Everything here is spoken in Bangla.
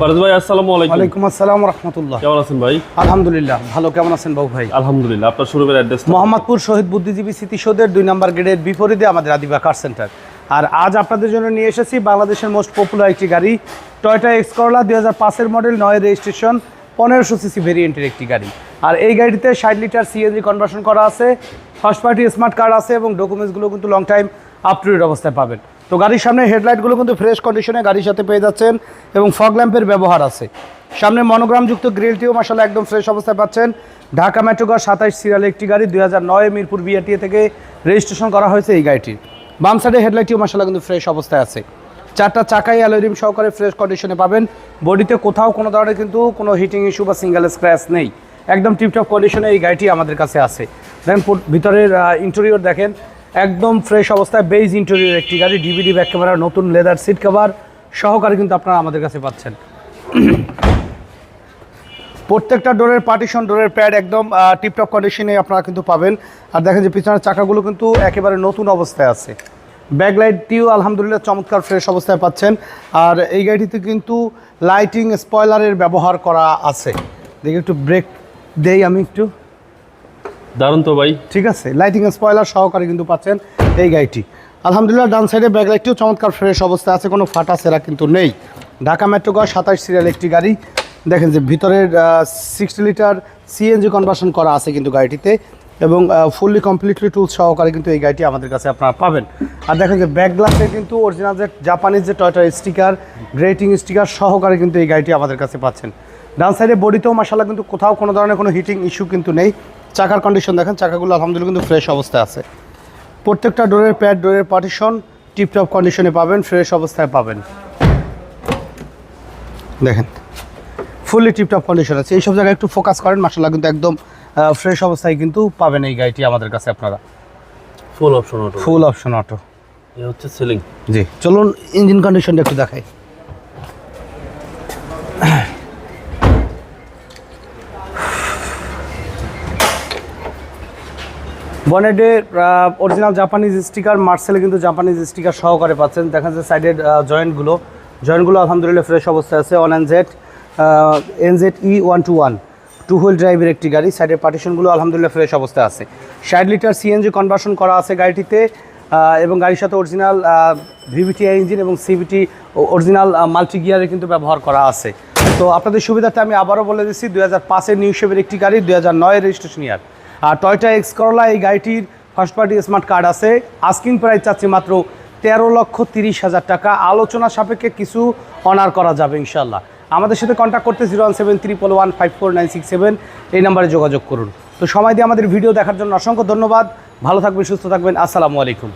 ফারুজ ভাই আসসালামু আলাইকুম। ওয়ালাইকুম আসসালাম রহমতুল্লাহ। কেমন আছেন ভাই? আলহামদুলিল্লাহ ভালো। কেমন আছেন বাবু ভাই? আলহামদুলিল্লাহ আপনার শোরুমের অ্যাড্রেস মোহাম্মদপুর শহীদ বুদ্ধিজীবী স্মৃতিসৌধের দুই নম্বর গেটের বিপরীতে আমাদের আদিবা কার সেন্টার আর আজ আপনাদের জন্য নিয়ে এসেছি বাংলাদেশের মোস্ট পপুলার একটি গাড়ি টয়টা এক্স করলা দুই হাজার পাঁচের মডেল নয় রেজিস্ট্রেশন পনেরোশো সিসি ভেরিয়েন্টের একটি গাড়ি। আর এই গাড়িতে ষাট লিটার সিএনজি কনভার্সন করা আছে ফার্স্ট পার্টি স্মার্ট কার্ড আছে এবং ডকুমেন্টসগুলো কিন্তু লং টাইম আপ টু অবস্থায় পাবেন। তো গাড়ির সামনে হেডলাইটগুলো কিন্তু ফ্রেশ কন্ডিশনে গাড়ির সাথে পেয়ে যাচ্ছেন এবং ফগ ল্যাম্পের ব্যবহার আছে। সামনে মনোগ্রামযুক্ত গ্রিলটিও মাসাল্লাহ একদম ফ্রেশ অবস্থায় পাচ্ছেন। ঢাকা মেট্রোগার সাতাইশ সিরিয়ালের একটি গাড়ি, দুই হাজার নয় মিরপুর বিআরটিএ থেকে রেজিস্ট্রেশন করা হয়েছে এই গাড়িটির বাম সাইডে হেডলাইটটিও মাসাল্লাহ কিন্তু ফ্রেশ অবস্থায় আছে। চারটা চাকাই অ্যালোরিম সহকারে ফ্রেশ কন্ডিশনে পাবেন। বডিতে কোথাও কোনো ধরনের কিন্তু কোনো হিটিং ইস্যু বা সিঙ্গেল স্ক্র্যাচ নেই। একদম টিপটপ কন্ডিশনে এই গাড়িটি আমাদের কাছে আছে। দেখেন ভিতরের ইন্টেরিয়র দেখেন। একদম ফ্রেশ অবস্থায় বেজ ইন্টেরিয়র একটি গাড়ি ডিভিডি ব্যাক ক্যামেরা নতুন লেদার সিট কভার সহকারে কিন্তু আপনারা আমাদের কাছে পাচ্ছেন। প্রত্যেকটা ডোরের পার্টিশন ডোরের প্যাড একদম টিপটপ কন্ডিশনে আপনারা কিন্তু পাবেন। আর দেখেন যে পিছনের চাকাগুলো কিন্তু একেবারে নতুন অবস্থায় আছে। ব্যাকলাইটটিও আলহামদুলিল্লাহ চমৎকার ফ্রেশ অবস্থায় পাচ্ছেন। আর এই গাড়িতে কিন্তু লাইটিং স্পয়লারের ব্যবহার করা আছে। দেখি একটু ব্রেক দেই আমি একটু। দারুণ তো ভাই। ঠিক আছে লাইটিং স্পয়লার সহকারে কিন্তু পাচ্ছেন এই গাড়িটি। আলহামদুলিল্লাহ, ডান সাইডে ব্যাকলাইটটিও চমৎকার ফ্রেশ অবস্থা আছে, কোনো ফাটা সেরা কিন্তু নেই। ঢাকা মেট্রো গড় সাতাশ সিরিয়াল একটি গাড়ি। দেখেন যে ভিতরের সিক্সটি লিটার সিএনজি কনভার্সন করা আছে কিন্তু গাড়িটিতে এবং ফুললি কমপ্লিটলি টুলস সহকারে কিন্তু এই গাড়িটি আমাদের কাছে আপনারা পাবেন। আর দেখেন যে ব্যাক গ্লাসে কিন্তু অরিজিনাল যে জাপানিজ যে টয়টার স্টিকার গ্রেটিং স্টিকার সহকারে কিন্তু এই গাড়িটি আমাদের কাছে পাচ্ছেন। ডান সাইডে বডিতেও মাসাল্লাহ কিন্তু কোথাও কোনো ধরনের কোনো হিটিং ইস্যু কিন্তু নেই। চাকার কন্ডিশন দেখেন চাকাগুলো আলহামদুলিল্লাহ কিন্তু ফ্রেশ অবস্থায় আছে। প্রত্যেকটা ডোরের প্যাড ডোরের পার্টিশন টিপটপ কন্ডিশনে পাবেন ফ্রেশ অবস্থায় পাবেন। দেখেন ফুললি টিপটপ কন্ডিশন আছে। এইসব জায়গায় একটু ফোকাস করেন মাসাল্লাহ কিন্তু একদম ফ্রেশ অবস্থায় কিন্তু পাবেন এই গাড়িটি আমাদের কাছে আপনারা। Full option auto full option auto এ হচ্ছে সিলিং জি চলুন ইঞ্জিন কন্ডিশনটা একটু দেখাই। বনেটে অরিজিনাল জাপানিজ স্টিকার মার্সেলে কিন্তু জাপানিজ স্টিকার সহকারে পাচ্ছেন। দেখা যাচ্ছে সাইডের জয়েন্টগুলো জয়েন্টগুলো আলহামদুলিল্লাহ ফ্রেশ অবস্থায় আছে one N Z N Z E one two one two wheel ড্রাইভের একটি গাড়ি। সাইডের পার্টিশনগুলো আলহামদুলিল্লাহ ফ্রেশ অবস্থায় আছে। ষাট লিটার সিএনজি কনভার্সন করা আছে গাড়িটিতে এবং গাড়ির সাথে অরিজিনাল ভিভিটিআই ইঞ্জিন এবং সিভিটি অরিজিনাল মাল্টি গিয়ারে কিন্তু ব্যবহার করা আছে। তো আপনাদের সুবিধাতে আমি আবারও বলে দিচ্ছি, দুই হাজার পাঁচের নিউ শেপের একটি গাড়ি, দুই হাজার নয়ের রেজিস্ট্রেশন ইয়ার আর টয়টা এক্স করলা এই গাড়িটির ফার্স্ট পার্টি স্মার্ট কার্ড আছে। আস্কিং প্রাইস চাচ্ছি মাত্র তেরো লক্ষ তিরিশ হাজার টাকা। আলোচনা সাপেক্ষে কিছু অনার করা যাবে ইনশাল্লাহ আমাদের সাথে কন্ট্যাক্ট করতে zero one seven triple one five four nine six seven এই নাম্বারে যোগাযোগ করুন। তো সময় দিয়ে আমাদের ভিডিও দেখার জন্য অসংখ্য ধন্যবাদ। ভালো থাকবেন, সুস্থ থাকবেন। আসসালামু আলাইকুম।